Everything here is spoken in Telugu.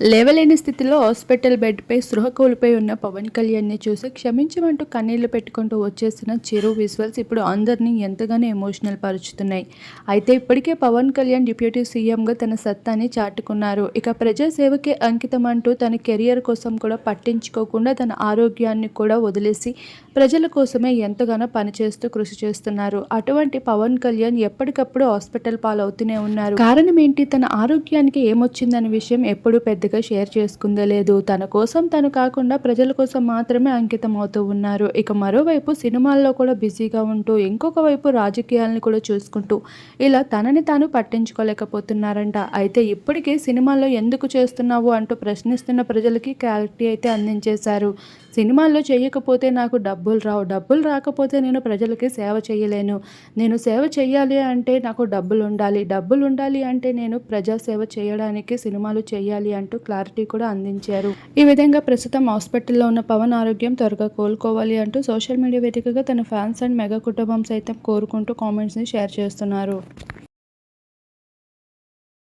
లేవలేని స్థితిలో హాస్పిటల్ బెడ్పై సృహ కోల్పోయి ఉన్న పవన్ కళ్యాణ్ని చూసి క్షమించమంటూ కన్నీళ్ళు పెట్టుకుంటూ వచ్చేసిన చిరు విజువల్స్ ఇప్పుడు అందరినీ ఎంతగానో ఎమోషనల్ పరుచుతున్నాయి. అయితే ఇప్పటికే పవన్ కళ్యాణ్ డిప్యూటీ సీఎంగా తన సత్తాని చాటుకున్నారు. ఇక ప్రజాసేవకే అంకితం అంటూ తన కెరియర్ కోసం కూడా పట్టించుకోకుండా తన ఆరోగ్యాన్ని కూడా వదిలేసి ప్రజల కోసమే ఎంతగానో పనిచేస్తూ కృషి చేస్తున్నారు. అటువంటి పవన్ కళ్యాణ్ ఎప్పటికప్పుడు హాస్పిటల్ పాలవుతూనే ఉన్నారు. కారణం ఏంటి? తన ఆరోగ్యానికి ఏమొచ్చిందనే విషయం ఎప్పుడూ పెద్ద పూర్తిగా షేర్ చేసుకుందో లేదు. తన కోసం తను కాకుండా ప్రజల కోసం మాత్రమే అంకితం అవుతూ ఉన్నారు. ఇక మరోవైపు సినిమాల్లో కూడా బిజీగా ఉంటూ ఇంకొక వైపు రాజకీయాలను కూడా చూసుకుంటూ ఇలా తనని తాను పట్టించుకోలేకపోతున్నారంట. అయితే ఇప్పటికే సినిమాల్లో ఎందుకు చేస్తున్నావు అంటూ ప్రశ్నిస్తున్న ప్రజలకి క్లారిటీ అయితే అందించేశారు. సినిమాల్లో చేయకపోతే నాకు డబ్బులు రావు. డబ్బులు రాకపోతే నేను ప్రజలకి సేవ చేయలేను. నేను సేవ చేయాలి అంటే నాకు డబ్బులు ఉండాలి డబ్బులు ఉండాలి అంటే నేను ప్రజా సేవ చేయడానికి సినిమాలు చేయాలి అంటూ క్లారిటీ కూడా అందించారు. ఈ విధంగా ప్రస్తుతం హాస్పిటల్లో ఉన్న పవన్ ఆరోగ్యం త్వరగా కోలుకోవాలి అంటూ సోషల్ మీడియా వేదికగా తన ఫ్యాన్స్ అండ్ మెగా కుటుంబం సైతం కోరుకుంటూ కామెంట్స్ని షేర్ చేస్తున్నారు.